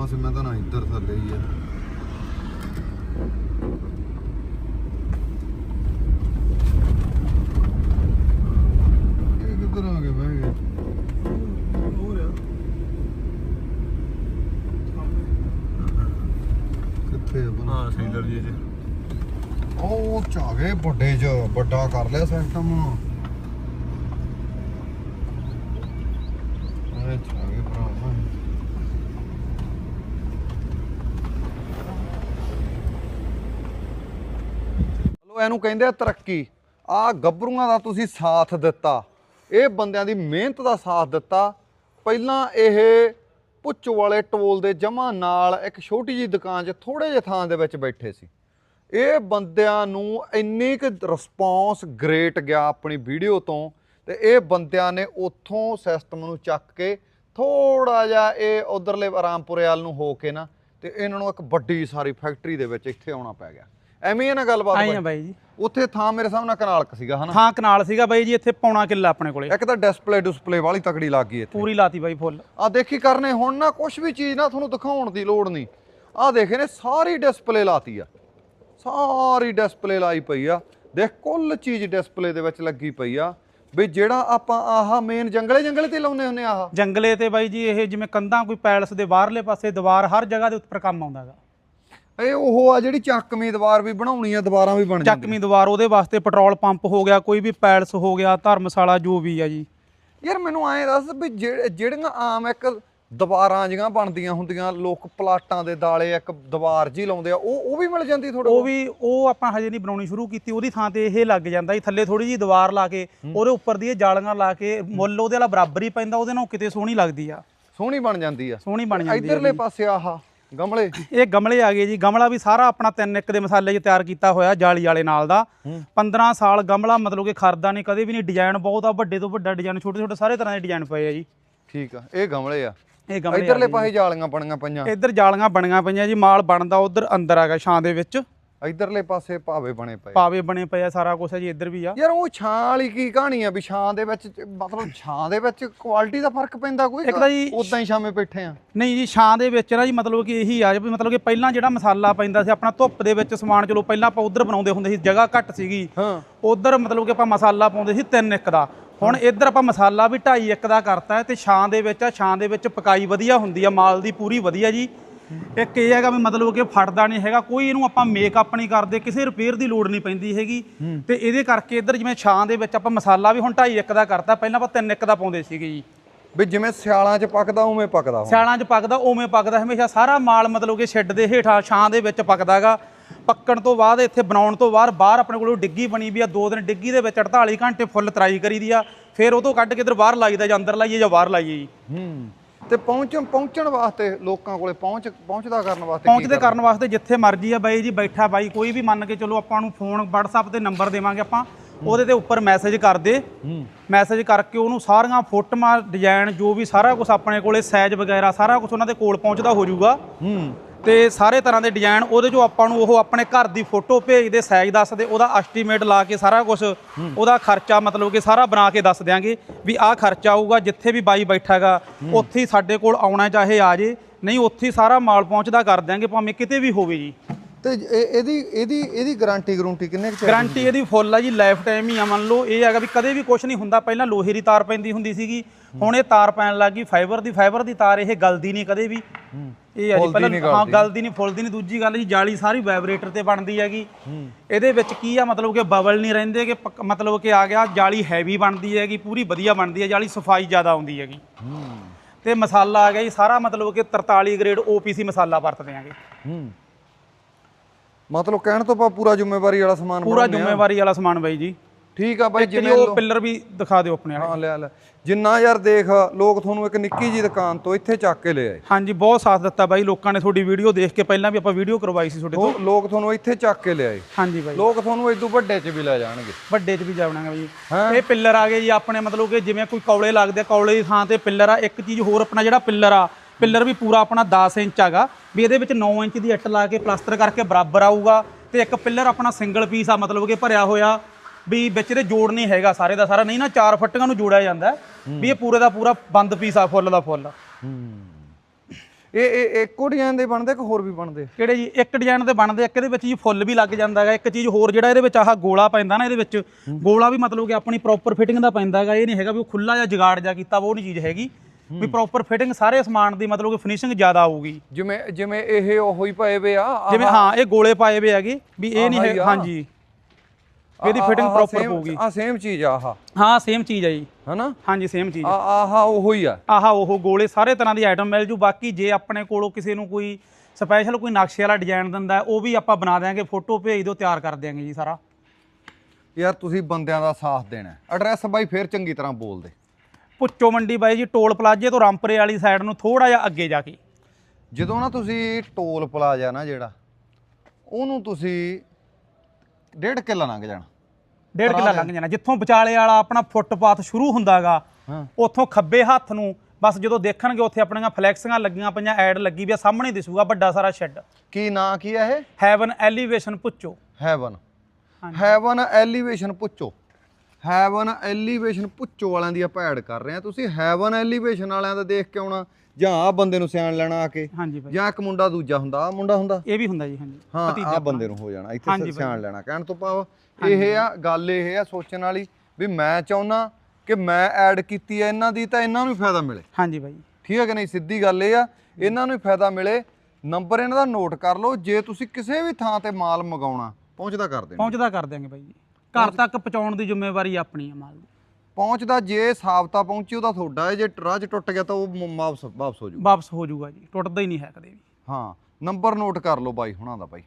ਜਮਾ ਸੀ ਮੈਂ ਤਾਂ ਨਾ ਇੱਧਰ ਥੱਲੇ ਹੀ ਆ। ਇਹ ਕਿੱਧਰ ਆ ਗਏ ਬਹਿ ਗਏ? ਹੋ ਰਿਹਾ ਕਿੱਥੇ? ਹਾਂ ਸਿਲੰਡਰ ਜੀ ਚ। ਉਹ ਚਾਗੇ ਵੱਡੇ ਚ ਵੱਡਾ ਕਰ ਲਿਆ ਸਿਸਟਮ ਇਹ ਚਾਗੇ ਭਰਾਵਾ ਚਲੋ ਇਹਨੂੰ ਕਹਿੰਦੇ ਆ ਤਰੱਕੀ। ਆ ਗੱਭਰੂਆਂ ਦਾ ਤੁਸੀਂ ਸਾਥ ਦਿੱਤਾ। ਇਹ ਬੰਦਿਆਂ ਦੀ ਮਿਹਨਤ ਦਾ ਸਾਥ ਦਿੱਤਾ। ਪਹਿਲਾਂ ਇਹ ਪੁੱਚੋ ਵਾਲੇ ਟੋਲ ਦੇ ਜਮਾ ਨਾਲ ਇੱਕ ਛੋਟੀ ਜੀ ਦੁਕਾਨ 'ਚ ਥੋੜੇ ਜਿਹੇ ਥਾਂ ਦੇ ਵਿੱਚ ਬੈਠੇ ਸੀ। ਇਹ ਬੰਦਿਆਂ ਨੂੰ ਇੰਨੀ ਕੁ ਰਿਸਪੌਂਸ ਗ੍ਰੇਟ ਗਿਆ ਆਪਣੀ ਵੀਡੀਓ ਤੋਂ ਤੇ ਇਹ ਬੰਦਿਆਂ ਨੇ ਉੱਥੋਂ ਸਿਸਟਮ ਨੂੰ ਚੱਕ ਕੇ ਥੋੜਾ ਜਿਹਾ ਇਹ ਉਧਰਲੇ ਆਰਾਮਪੁਰੇ ਵੱਲ ਨੂੰ ਹੋ ਕੇ ਨਾ ਤੇ ਇਹਨਾਂ ਨੂੰ ਇੱਕ ਵੱਡੀ ਸਾਰੀ ਫੈਕਟਰੀ ਦੇ ਵਿੱਚ ਇੱਥੇ ਆਉਣਾ ਪੈ ਗਿਆ। ਐਵੇਂ ਹੀ ਇਹ ਨਾ ਗੱਲਬਾਤ ਆਈ ਆ। ਬਾਈ। ਜੀ। ਉੱਥੇ ਥਾਂ ਮੇਰੇ ਸਾਹਮਣੇ ਕਨਾਲਕ ਸੀਗਾ ਹਨਾ? ਥਾਂ ਕਨਾਲ ਸੀਗਾ ਬਾਈ ਜੀ ਇੱਥੇ ਪੌਣਾ ਕਿੱਲਾ ਆਪਣੇ ਕੋਲੇ। ਇੱਕ ਤਾਂ ਡਿਸਪਲੇ ਡਿਸਪਲੇ ਵਾਲੀ ਤਕੜੀ ਲੱਗ ਗਈ ਇੱਥੇ। ਪੂਰੀ ਲਾਤੀ ਬਾਈ ਫੁੱਲ। ਆ ਦੇਖੀ ਕਰਨੇ ਹੁਣ ਨਾ ਕੁਝ ਵੀ ਚੀਜ਼ ਨਾ ਤੁਹਾਨੂੰ ਦਿਖਾਉਣ ਦੀ ਲੋੜ ਨਹੀਂ। ਆ ਦੇਖੇ ਨੇ ਸਾਰੀ ਡਿਸਪਲੇ ਲਾਤੀ ਆ। ਸਾਰੀ ਡਿਸਪਲੇ ਲਾਈ ਪਈ ਆ। ਦੇਖ ਕੁੱਲ ਚੀਜ਼ ਡਿਸਪਲੇ ਦੇ ਵਿੱਚ ਲੱਗੀ ਪਈ ਆ। ਵੀ ਜਿਹੜਾ ਆਪਾਂ ਆਹ ਮੇਨ ਜੰਗਲੇ ਜੰਗਲੇ ਤੇ ਲਾਉਨੇ ਹੁੰਨੇ ਆਹ। ਜੰਗਲੇ ਤੇ ਬਾਈ ਜੀ ਇਹ ਜਿਵੇਂ ਕੰਧਾਂ ਕੋਈ ਪੈਲਸ ਦੇ ਬਾਹਰਲੇ ਪਾਸੇ ਦੀਵਾਰ ਹਰ ਜਗ੍ਹਾ ਦੇ ਉੱਪਰ ਕੰਮ ਆਉਂਦਾਗਾ ਇਹ ਉਹ ਆ ਜਿਹੜੀ ਚੱਕਵੀਂ ਦੀਵਾਰ ਵੀ ਬਣਾਉਣੀ ਆ ਦੀਵਾਰਾਂ ਵੀ ਬਣ ਜਾਂਦੀਆਂ ਚੱਕਵੀਂ ਦੀਵਾਰ ਉਹਦੇ ਵਾਸਤੇ ਪੈਟਰੋਲ ਪੰਪ ਹੋ ਗਿਆ ਕੋਈ ਵੀ ਪੈਲਸ ਹੋ ਗਿਆ ਧਰਮਸ਼ਾਲਾ ਜੋ ਵੀ ਆ ਜੀ। ਯਾਰ ਮੈਨੂੰ ਐਂ ਦੱਸ ਵੀ ਜਿਹੜੇ- ਜਿਹੜੀਆਂ ਆਮ ਇੱਕ ਦੀਵਾਰਾਂ ਜੀਆਂ ਬਣਦੀਆਂ ਹੁੰਦੀਆਂ ਲੋਕ ਪਲਾਟਾਂ ਦੇ ਦਾਲੇ ਇੱਕ ਦੀਵਾਰ ਜੀ ਲਾਉਂਦੇ ਆ ਉਹ ਉਹ ਵੀ ਮਿਲ ਜਾਂਦੀ ਥੋੜੇ ਉਹ ਵੀ ਉਹ ਆਪਾਂ ਹਜੇ ਨਹੀਂ ਬਣਾਉਣੀ ਸ਼ੁਰੂ ਕੀਤੀ ਉਹਦੀ ਥਾਂ ਤੇ ਇਹ ਲੱਗ ਜਾਂਦਾ ਜੀ ਥੱਲੇ ਥੋੜੀ ਜੀ ਦੀਵਾਰ ਲਾ ਕੇ ਉਹਦੇ ਉੱਪਰ ਦੀ ਇਹ ਜਾਲੀਆਂ ਲਾ ਕੇ ਮੁੱਲ ਉਹਦੇ ਵਾਲਾ ਬਰਾਬਰ ਹੀ ਪੈਂਦਾ ਉਹਦੇ ਨਾਲ ਕਿਤੇ ਸੋਹਣੀ ਲੱਗਦੀ ਆ। ਸੋਹਣੀ ਬਣ ਜਾਂਦੀ ਆ। ਸੋਹਣੀ ਬਣ ਜਾਂਦੀ ਆ ਇਧਰਲੇ ਪਾਸੇ ਆਹ ਗਮਲੇ? ਇਹ ਗਮਲੇ ਆ ਗਏ ਜੀ। ਗਮਲਾ ਵੀ ਸਾਰਾ ਆਪਣਾ ਤਿੰਨ ਇੱਕ ਦੇ ਮਸਾਲੇ 'ਚ ਤਿਆਰ ਕੀਤਾ ਹੋਇਆ ਜਾਲੀ ਵਾਲੇ ਨਾਲ ਦਾ। 15 ਸਾਲ ਗਮਲਾ ਮਤਲਬ ਕਿ ਖਰਦਾ ਨਹੀਂ ਕਦੇ ਵੀ ਨਹੀਂ। ਡਿਜ਼ਾਈਨ ਬਹੁਤ ਆ ਵੱਡੇ ਤੋਂ ਵੱਡਾ ਡਿਜ਼ਾਈਨ ਛੋਟੇ ਛੋਟੇ ਸਾਰੇ ਤਰ੍ਹਾਂ ਦੇ ਡਿਜ਼ਾਈਨ ਪਏ ਆ ਜੀ। ਠੀਕ ਆ। ਇਹ ਗਮਲੇ ਆ? ਇਹ ਗਮਲੇ ਇਧਰਲੇ ਪਾਸੇ ਜਾਲੀਆਂ ਬਣੀਆਂ ਪਈਆਂ। ਇੱਧਰ ਜਾਲੀਆਂ ਬਣੀਆਂ ਪਈਆਂ ਜੀ। ਮਾਲ ਬਣਦਾ ਉਧਰ ਅੰਦਰ ਆਗਾ ਛਾਂ ਦੇ ਵਿੱਚ। ਇਧਰਲੇ ਪਾਸੇ ਭਾਵੇ ਬਣੇ ਪਏ। ਪਾਵੇ ਬਣੇ ਪਏ ਆ ਸਾਰਾ ਕੁਝ ਹੈ ਜੀ ਇੱਧਰ ਵੀ ਆ। ਯਾਰ ਉਹ ਛਾਂ ਵਾਲੀ ਕੀ ਕਹਾਣੀ ਆ ਵੀ ਛਾਂ ਦੇ ਵਿੱਚ ਮਤਲਬ ਛਾਂ ਦੇ ਵਿੱਚ ਕੁਆਲਿਟੀ ਦਾ ਫ਼ਰਕ ਪੈਂਦਾ ਕੋਈ? ਇੱਕ ਤਾਂ ਜੀ- ਉਦਾਂ ਹੀ ਛਾਵੇਂ ਬੈਠੇ ਆ। ਨਹੀਂ ਜੀ ਛਾਂ ਦੇ ਵਿੱਚ ਨਾ ਜੀ ਮਤਲਬ ਕਿ ਇਹੀ ਆ ਵੀ ਮਤਲਬ ਕਿ ਪਹਿਲਾਂ ਜਿਹੜਾ ਮਸਾਲਾ ਪੈਂਦਾ ਸੀ ਆਪਣਾ ਧੁੱਪ ਦੇ ਵਿੱਚ ਸਮਾਨ ਚਲੋ ਪਹਿਲਾਂ ਆਪਾਂ ਉਧਰ ਬਣਾਉਂਦੇ ਹੁੰਦੇ ਸੀ ਜਗ੍ਹਾ ਘੱਟ ਸੀਗੀ। ਹਾਂ। ਉਧਰ ਮਤਲਬ ਕਿ ਆਪਾਂ ਮਸਾਲਾ ਪਾਉਂਦੇ ਸੀ ਤਿੰਨ ਇੱਕ ਦਾ। ਹੁਣ ਇੱਧਰ ਆਪਾਂ ਮਸਾਲਾ ਵੀ ਢਾਈ ਇੱਕ ਦਾ ਕਰਤਾ ਹੈ ਤੇ ਛਾਂ ਦੇ ਵਿੱਚ ਆ ਛਾਂ ਦੇ ਵਿੱਚ ਪਕਾਈ ਵਧੀਆ ਹੁੰਦੀ ਆ ਮਾਲ ਦੀ ਪੂਰੀ ਵਧੀਆ ਜੀ। ਇੱਕ ਇਹ ਹੈਗਾ ਵੀ ਮਤਲਬ ਕਿ ਫਟਦਾ ਨਹੀਂ ਹੈਗਾ ਕੋਈ ਇਹਨੂੰ ਆਪਾਂ ਮੇਕਅਪ ਨਹੀਂ ਕਰਦੇ ਕਿਸੇ ਰਿਪੇਅਰ ਦੀ ਲੋੜ ਨਹੀਂ ਪੈਂਦੀ ਹੈਗੀ। ਤੇ ਇਹਦੇ ਕਰਕੇ ਇੱਧਰ ਜਿਵੇਂ ਛਾਂ ਦੇ ਵਿੱਚ ਆਪਾਂ ਮਸਾਲਾ ਵੀ ਹੁਣ ਢਾਈ ਇੱਕ ਦਾ ਕਰਤਾ ਪਹਿਲਾਂ ਆਪਾਂ ਤਿੰਨ ਇੱਕ ਦਾ ਪਾਉਂਦੇ ਸੀਗੇ ਜੀ। ਵੀ ਜਿਵੇਂ ਸਿਆਲਾਂ 'ਚ ਪੱਕਦਾ ਉਵੇਂ ਪੱਕਦਾ ਸਿਆਲਾਂ 'ਚ ਪੱਕਦਾ ਉਵੇਂ ਪੱਕਦਾ ਹਮੇਸ਼ਾ ਸਾਰਾ ਮਾਲ ਮਤਲਬ ਕਿ ਸ਼ੈੱਡ ਦੇ ਹੇਠਾਂ ਛਾਂ ਦੇ ਵਿੱਚ ਪੱਕਦਾਗਾ ਪੱਕਣ ਤੋਂ ਬਾਅਦ ਇੱਥੇ ਬਣਾਉਣ ਤੋਂ ਬਾਅਦ ਬਾਹਰ ਆਪਣੇ ਕੋਲ ਡਿੱਗੀ ਬਣੀ ਵੀ ਆ ਦੋ ਦਿਨ ਡਿੱਗੀ ਦੇ ਵਿੱਚ 48 ਘੰਟੇ ਫੁੱਲ ਤਰਾਈ ਕਰੀਦੀ ਆ ਫਿਰ ਉਹ ਤੋਂ ਕੱਢ ਕੇ ਇੱਧਰ ਬਾਹਰ ਲਾਈਦਾ ਜਾਂ ਅੰਦਰ ਲਾਈਏ ਜਾਂ ਬਾਹਰ ਲਾਈਏ ਜੀ। ਹੂੰ। ਤੇ ਪਹੁੰਚਣ ਪਹੁੰਚਣ ਵਾਸਤੇ ਲੋਕਾਂ ਕੋਲੇ ਪਹੁੰਚ ਪਹੁੰਚਦਾ ਕਰਨ ਵਾਸਤੇ ਪਹੁੰਚਦੇ ਕਰਨ? ਵਾਸਤੇ ਜਿੱਥੇ ਮਰਜ਼ੀ ਆ ਬਾਈ ਜੀ ਬੈਠਾ ਬਾਈ ਕੋਈ ਵੀ ਮੰਨ ਕੇ ਚਲੋ ਆਪਾਂ ਨੂੰ ਫੋਨ WhatsApp ਤੇ ਨੰਬਰ ਦੇਵਾਂਗੇ ਆਪਾਂ ਉਹਦੇ ਤੇ ਉੱਪਰ ਮੈਸੇਜ ਕਰ ਦੇ। ਮੈਸੇਜ ਕਰਕੇ ਉਹਨੂੰ ਸਾਰੀਆਂ ਫੋਟੋਆਂ ਡਿਜ਼ਾਈਨ ਜੋ ਵੀ ਸਾਰਾ ਕੁਝ ਆਪਣੇ ਕੋਲੇ ਸਾਈਜ਼ ਵਗੈਰਾ ਸਾਰਾ ਕੁਝ ਉਹਨਾਂ ਦੇ ਕੋਲ ਪਹੁੰਚਦਾ ਹੋ ਜਾਊਗਾ। ਤੇ ਸਾਰੇ ਤਰ੍ਹਾਂ ਦੇ ਡਿਜ਼ਾਈਨ ਉਹਦੇ ਚੋਂ ਆਪਾਂ ਨੂੰ ਉਹ ਆਪਣੇ ਘਰ ਦੀ ਫੋਟੋ ਭੇਜਦੇ ਸਾਈਜ਼ ਦੱਸਦੇ ਉਹਦਾ ਐਸਟੀਮੇਟ ਲਾ ਕੇ ਸਾਰਾ ਕੁਝ ਉਹਦਾ ਖਰਚਾ ਮਤਲਬ ਕਿ ਸਾਰਾ ਬਣਾ ਕੇ ਦੱਸ ਦਿਆਂਗੇ ਵੀ ਆਹ ਖਰਚਾ ਆਊਗਾ ਜਿੱਥੇ ਵੀ ਬਾਈ ਬੈਠਾਗਾ ਉੱਥੇ ਹੀ ਸਾਡੇ ਕੋਲ ਆਉਣਾ ਚਾਹੇ ਆ ਜੇ ਨਹੀਂ ਉੱਥੇ ਹੀ ਸਾਰਾ ਮਾਲ ਪਹੁੰਚਦਾ ਕਰ ਦਿਆਂਗੇ ਭਾਵੇਂ ਕਿਤੇ ਵੀ ਹੋਵੇ ਜੀ ਤੇ ਇਹ- ਇਹਦੀ ਇਹਦੀ ਇਹਦੀ ਗਾਰੰਟੀ ਗਰੰਟੀ ਕਿੰਨੇ ਚਿਰ? ਗਾਰੰਟੀ ਇਹਦੀ ਫੁੱਲ ਆ ਜੀ ਲਾਈਫ ਟਾਈਮ ਹੀ ਆ ਮੰਨ ਲਓ ਇਹ ਹੈਗਾ ਵੀ ਕਦੇ ਵੀ ਕੁਝ ਨਹੀਂ ਹੁੰਦਾ ਪਹਿਲਾਂ ਲੋਹੇ ਦੀ ਤਾਰ ਪੈਂਦੀ ਹੁੰਦੀ ਸੀਗੀ ਹੁਣ ਇਹ ਤਾਰ ਪੈਣ ਲੱਗ ਗਈ ਫਾਈਬਰ ਦੀ ਫਾਈਬਰ ਦੀ ਤਾਰ ਇਹ ਗਲਦੀ ਨਹੀਂ ਕਦੇ ਵੀ ਇਹ ਆ ਜੀ ਪਹਿਲਾਂ ਹਾਂ ਗਲਦੀ ਨਹੀਂ ਫੁੱਲਦੀ ਨਹੀਂ ਦੂਜੀ ਗੱਲ ਜੀ ਜਾਲੀ ਸਾਰੀ ਵਾਈਬ੍ਰੇਟਰ ਤੇ ਬਣਦੀ ਹੈਗੀ। ਇਹਦੇ ਵਿੱਚ ਕੀ ਆ ਮਤਲਬ ਕਿ ਬਬਲ ਨਹੀਂ ਰਹਿੰਦੇ ਕਿ ਮਤਲਬ ਕਿ ਆ ਗਿਆ ਜਾਲੀ ਹੈਵੀ ਬਣਦੀ ਹੈਗੀ ਪੂਰੀ ਵਧੀਆ ਬਣਦੀ ਹੈ ਜਾਲੀ ਸਫ਼ਾਈ ਜ਼ਿਆਦਾ ਆਉਂਦੀ ਹੈਗੀ। ਤੇ ਮਸਾਲਾ ਆ ਗਿਆ ਜੀ ਸਾਰਾ ਮਤਲਬ ਕਿ 43 ਗ੍ਰੇਡ OPC ਮਸਾਲਾ ਵਰਤਦੇ ਆਂਗੇ ਮਤਲਬ ਕਹਿਣ ਤੋਂ ਪਾ ਪੂਰਾ ਜ਼ਿੰਮੇਵਾਰੀ ਵਾਲਾ ਸਮਾਨ ਪੂਰਾ। ਜ਼ਿੰਮੇਵਾਰੀ ਵਾਲਾ ਸਮਾਨ ਬਾਈ ਜੀ। ਠੀਕ ਆ ਬਾਈ ਜਿਵੇਂ ਉਹ ਪਿੱਲਰ ਵੀ ਦਿਖਾ ਦਿਓ ਆਪਣੇ ਹਾਂ ਲੈ ਲੈ। ਜਿੰਨਾ ਯਾਰ ਦੇਖ ਲੋਕ ਤੁਹਾਨੂੰ ਇੱਕ ਨਿੱਕੀ ਜੀ ਦੁਕਾਨ ਤੋਂ ਇੱਥੇ ਚੱਕ ਕੇ ਲੈ ਆਏ। ਹਾਂਜੀ ਬਹੁਤ ਸਾਥ ਦਿੱਤਾ ਬਾਈ ਲੋਕਾਂ ਨੇ ਤੁਹਾਡੀ ਵੀਡੀਓ ਦੇਖ ਕੇ ਪਹਿਲਾਂ ਵੀ ਆਪਾਂ ਵੀਡੀਓ ਕਰਵਾਈ ਸੀ ਤੁਹਾਡੇ ਤੋਂ। ਲੋਕ ਤੁਹਾਨੂੰ ਇੱਥੇ ਚੱਕ ਕੇ ਲੈ ਆਏ। ਹਾਂਜੀ ਬਾਈ। ਲੋਕ ਤੁਹਾਨੂੰ ਇਦੋਂ ਵੱਡੇ 'ਚ ਵੀ ਲੈ ਜਾਣਗੇ। ਵੱਡੇ ਚ ਵੀ ਜਾਵਣਾਗਾ ਬਾਈ। ਇਹ ਪਿੱਲਰ ਆ ਗਏ ਜੀ ਆਪਣੇ ਮਤਲਬ ਕਿ ਜਿਵੇਂ ਕੋਈ ਕੌਲੇ ਲੱਗਦੇ ਕੌਲੇ ਦੀ ਥਾਂ ਤੇ ਪਿੱਲਰ ਆ ਇੱਕ ਚੀਜ਼ ਹੋਰ ਆਪਣਾ ਜਿਹੜਾ ਪਿੱਲਰ ਆ ਪਿੱਲਰ ਵੀ ਪੂਰਾ ਆਪਣਾ 10 ਇੰਚ ਹੈਗਾ। ਵੀ ਇਹਦੇ ਵਿੱਚ 9 ਇੰਚ ਦੀ ਇੱਟ ਲਾ ਕੇ ਪਲਾਸਟਰ ਕਰਕੇ ਬਰਾਬਰ ਆਊਗਾ ਤੇ ਇੱਕ ਪਿੱਲਰ ਆਪਣਾ ਸਿੰਗਲ ਪੀਸ ਆ ਮਤਲਬ ਕਿ ਭਰਿਆ ਹੋਇਆ। ਵੀ ਵਿੱਚ ਇਹਦੇ ਜੋੜ ਨਹੀਂ ਹੈਗਾ ਸਾਰੇ ਦਾ ਸਾਰਾ ਨਹੀਂ ਨਾ ਚਾਰ ਫੱਟੀਆਂ ਨੂੰ ਜੋੜਿਆ ਜਾਂਦਾ। ਵੀ ਇਹ ਪੂਰੇ ਦਾ ਪੂਰਾ ਬੰਦ ਪੀਸ ਆ ਫੁੱਲ ਦਾ ਫੁੱਲ। ਇਹ ਇਹ ਇੱਕੋ ਡਿਜ਼ਾਈਨ ਦੇ ਬਣਦੇ ਕਿ ਹੋਰ ਵੀ ਬਣਦੇ ਕਿਹੜੇ ਜੀ? ਇੱਕ ਡਿਜ਼ਾਈਨ ਦੇ ਬਣਦੇ ਇੱਕ ਇਹਦੇ ਵਿੱਚ ਜੀ ਫੁੱਲ ਵੀ ਲੱਗ ਜਾਂਦਾ ਹੈਗਾ ਇੱਕ ਚੀਜ਼ ਹੋਰ ਜਿਹੜਾ ਇਹਦੇ ਵਿੱਚ ਆਹ ਗੋਲਾ ਪੈਂਦਾ ਨਾ ਇਹਦੇ ਵਿੱਚ ਗੋਲਾ ਵੀ ਮਤਲਬ ਕਿ ਆਪਣੀ ਪ੍ਰੋਪਰ ਫਿਟਿੰਗ ਦਾ ਪੈਂਦਾ ਹੈਗਾ ਇਹ ਨਹੀਂ ਹੈਗਾ ਵੀ ਉਹ ਖੁੱਲਾ ਜਾਂ ਜਗਾੜ ਜਾ ਕੀਤਾ ਉਹ ਨਹੀਂ ਚੀਜ਼ ਹੈਗੀ। ਵੀ ਪ੍ਰੋਪਰ ਫਿਟਿੰਗ ਸਾਰੇ ਸਮਾਨ ਦੀ ਮਤਲਬ ਕਿ ਫਿਨਿਸ਼ਿੰਗ ਜ਼ਿਆਦਾ ਆਊਗੀ ਜਿਵੇਂ ਜਿਵੇਂ ਇਹ ਉਹੋ ਪਏ ਵੇ ਆ ਜਿਵੇਂ ਹਾਂ ਇਹ ਗੋਲੇ ਪਾਏ ਵੇ ਹੈਗੇ ਵੀ ਇਹ ਨਹੀਂ ਹੀ। ਹਾਂਜੀ। ਇਹਦੀ ਫਿਟਿੰਗ ਪ੍ਰੋਪਰ ਹੋਊਗੀ। ਆ ਸੇਮ ਚੀਜ਼ ਆ ਆਹ। ਹਾਂ ਸੇਮ ਚੀਜ਼ ਹੈ ਜੀ। ਹਨਾ? ਹਾਂਜੀ ਸੇਮ ਚੀਜ਼ ਆ। ਆਹ ਉਹੋ ਹੀ ਆ। ਆਹ ਉਹ ਗੋਲੇ ਸਾਰੇ ਤਰ੍ਹਾਂ ਦੀ ਆਈਟਮ ਮਿਲ ਜੂ। ਬਾਕੀ ਜੇ ਆਪਣੇ ਕੋਲੋਂ ਕਿਸੇ ਨੂੰ ਕੋਈ ਸਪੈਸ਼ਲ ਕੋਈ ਨਕਸ਼ੇ ਵਾਲਾ ਡਿਜ਼ਾਈਨ ਦਿੰਦਾ ਉਹ ਵੀ ਆਪਾਂ ਬਣਾ ਦਿਆਂਗੇ। ਫੋਟੋ ਭੇਜ ਦਿਓ ਤਿਆਰ ਕਰ ਦਿਆਂਗੇ ਜੀ ਸਾਰਾ। ਯਾਰ ਤੁਸੀਂ ਬੰਦਿਆਂ ਦਾ ਸਾਥ ਦੇਣਾ ਐਡਰੈਸ ਬਾਈ ਫੇਰ ਚੰਗੀ ਤਰ੍ਹਾਂ ਬੋਲ ਦੇ। ਪੁੱਚੋ ਮੰਡੀ ਬਾਈ ਜੀ ਟੋਲ ਪਲਾਜ਼ੇ ਤੋਂ ਰਾਮਪੁਰੇ ਵਾਲੀ ਸਾਈਡ ਨੂੰ ਥੋੜਾ ਜਿਹਾ ਅੱਗੇ ਜਾ ਕੇ। ਜਦੋਂ ਨਾ ਤੁਸੀਂ ਟੋਲ ਪਲਾਜ਼ਾ ਨਾ ਜਿਹੜਾ ਉਹਨੂੰ ਤੁਸੀਂ ਡੇਢ ਕਿੱਲਾ ਲੰਘ ਜਾਣਾ। ਡੇਢ ਕਿੱਲਾ ਲੰਘ ਜਾਣਾ। ਜਿੱਥੋਂ ਵਿਚਾਲੇ ਵਾਲਾ ਆਪਣਾ ਫੁੱਟਪਾਥ ਸ਼ੁਰੂ ਹੁੰਦਾਗਾ ਹਾਂ। ਉੱਥੋਂ ਖੱਬੇ ਹੱਥ ਨੂੰ ਬਸ ਜਦੋਂ ਦੇਖਣਗੇ ਉੱਥੇ ਆਪਣੀਆਂ ਫਲੈਕਸੀਆਂ ਲੱਗੀਆਂ ਪਈਆਂ ਐਡ ਲੱਗੀ ਵੀ ਆ ਸਾਹਮਣੇ ਦਿਸੂਗਾ ਵੱਡਾ ਸਾਰਾ ਸ਼ੈੱਡ। ਕੀ ਨਾਂ ਕੀ ਆ ਇਹ? ਹੈਵਨ ਐਲੀਵੇਸ਼ਨ ਪੁੱਚੋ ਹੈਵਨ। ਹੈਵਨ ਐਲੀਵੇਸ਼ਨ ਪੁੱਛੋ। ਹੈਵਨ ਐਲੀਵੇਸ਼ਨ ਪੁੱਛੋ ਵਾਲਿਆਂ ਦੀ ਆਪਾਂ ਐਡ ਕਰ ਰਹੇ ਆ ਤੁਸੀਂ ਹੈਵਨ ਐਲੀਵੇਸ਼ਨ ਵਾਲਿਆਂ ਦਾ ਦੇਖ ਕੇ ਆਉਣਾ ਜਾਂ ਆ ਬੰਦੇ ਨੂੰ ਸਿਆਣ ਲੈਣਾ ਆ ਕੇ ਹਾਂਜੀ ਜਾਂ ਇੱਕ ਮੁੰਡਾ ਦੂਜਾ ਹੁੰਦਾ ਆ ਮੁੰਡਾ ਹੁੰਦਾ। ਇਹ ਵੀ ਹੁੰਦਾ ਜੀ ਹਾਂਜੀ। ਹਾਂ ਆ। ਬੰਦੇ ਨੂੰ ਹੋ ਜਾਣਾ ਇੱਥੇ। ਸਿਆਣ ਲੈਣਾ। ਕਹਿਣ ਤੋਂ ਭਾਵ ਇਹ ਆ ਗੱਲ ਇਹ ਆ ਸੋਚਣ ਵਾਲੀ ਵੀ ਮੈਂ ਚਾਹੁੰਦਾ ਕਿ ਮੈਂ ਐਡ ਕੀਤੀ ਹੈ ਇਹਨਾਂ ਦੀ ਤਾਂ ਇਹਨਾਂ ਨੂੰ ਫਾਇਦਾ ਮਿਲੇ। ਹਾਂਜੀ ਬਾਈ ਠੀਕ ਹੈ ਕਿ ਨਹੀਂ? ਸਿੱਧੀ ਗੱਲ ਇਹ ਆ ਇਹਨਾਂ ਨੂੰ ਫਾਇਦਾ ਮਿਲੇ। ਨੰਬਰ ਇਹਨਾਂ ਦਾ ਨੋਟ ਕਰ ਲਓ। ਜੇ ਤੁਸੀਂ ਕਿਸੇ ਵੀ ਥਾਂ ਤੇ ਮਾਲ ਮੰਗਾਉਣਾ ਪਹੁੰਚਦਾ ਕਰ ਦੇਣਾ। ਪਹੁੰਚਦਾ ਕਰ ਦਿਆਂਗੇ ਬਾਈ ਜੀ ਘਰ ਤੱਕ ਪਹੁੰਚਾਉਣ ਦੀ ਜ਼ਿੰਮੇਵਾਰੀ ਆਪਣੀ ਹੈ ਮਾਲ ਦੀ। ਪਹੁੰਚਦਾ ਜੇ ਸਾਬਤਾ ਪਹੁੰਚੀ ਉਹਦਾ ਤੁਹਾਡਾ ਹੈ ਜੇ ਟਰੱਜ ਟੁੱਟ ਗਿਆ ਤਾਂ ਉਹ ਮ- ਵਾਪਸ ਵਾਪਸ ਹੋ ਜੂ ਵਾਪਸ ਹੋ ਜਾਊਗਾ ਜੀ ਟੁੱਟਦਾ ਹੀ ਨਹੀਂ ਹੈ ਕਦੇ ਵੀ। ਹਾਂ ਨੰਬਰ ਨੋਟ ਕਰ ਲਓ ਬਾਈ ਹੁਣਾਂ ਦਾ ਬਾਈ।